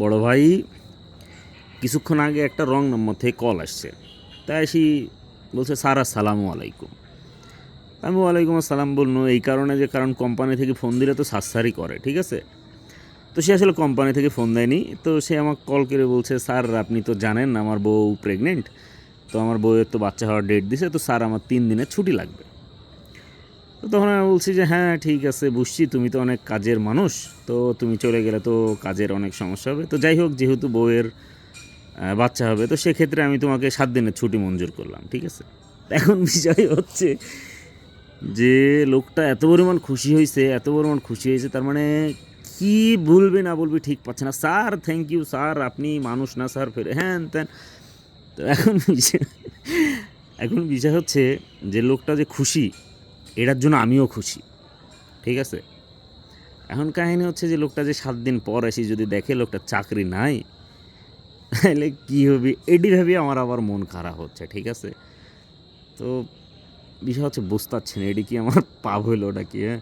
বড় ভাই, কিছুক্ষণ আগে একটা রং নম্বর থেকে কল আসছে। তাই এসি বলছে, স্যার, আসসালামু আলাইকুম। আমি ওয়ালাইকুম আসসালাম, বলল এই কারণে যে, কারণ কোম্পানি থেকে ফোন দিলে তো সারসারি করে, ঠিক আছে? তো সে আসলে কোম্পানি থেকে ফোন দেয়নি। তো সে আমাকে কল করে বলছে, স্যার, আপনি তো জানেন, আমার বউ প্রেগনেন্ট তো আমার বউয়ের তো বাচ্চা হওয়ার ডেট দিছে, তো স্যার, আমার তিন দিনের ছুটি লাগবে। তো তখন আমি বলছি যে হ্যাঁ ঠিক আছে, বুঝছি তুমি তো অনেক কাজের মানুষ, তো তুমি চলে গেলে তো কাজের অনেক সমস্যা হবে। তো যাই হোক, যেহেতু বউয়ের বাচ্চা হবে, তো সেক্ষেত্রে আমি তোমাকে সাত দিনের ছুটি মঞ্জুর করলাম, ঠিক আছে? এখন বিষয় হচ্ছে যে, লোকটা এত পরিমাণ খুশি হয়েছে এত পরিমাণ খুশি হয়েছে তার মানে কি বলবে না বলবে ঠিক পাচ্ছে না। স্যার থ্যাংক ইউ স্যার, আপনি মানুষ না, স্যার, ফেরে হ্যাঁ ত্যান। তো এখন বিষয় এখন বিষয় হচ্ছে যে, লোকটা যে খুশি এটার জন্য আমিও খুশি। ঠিক আছে? এখন কাহিনী হচ্ছে যে লোকটা যে সাত দিন পর এসে যদি দেখে লোকটা চাকরি নাই, তাহলে কী হবে? এটি ভেবে আমার আবার মন খারাপ হচ্ছে, ঠিক আছে? তো বিষয় হচ্ছে বুঝতে পারছি না এটি কি আমার পাপ হইল ওটা কি হ্যাঁ?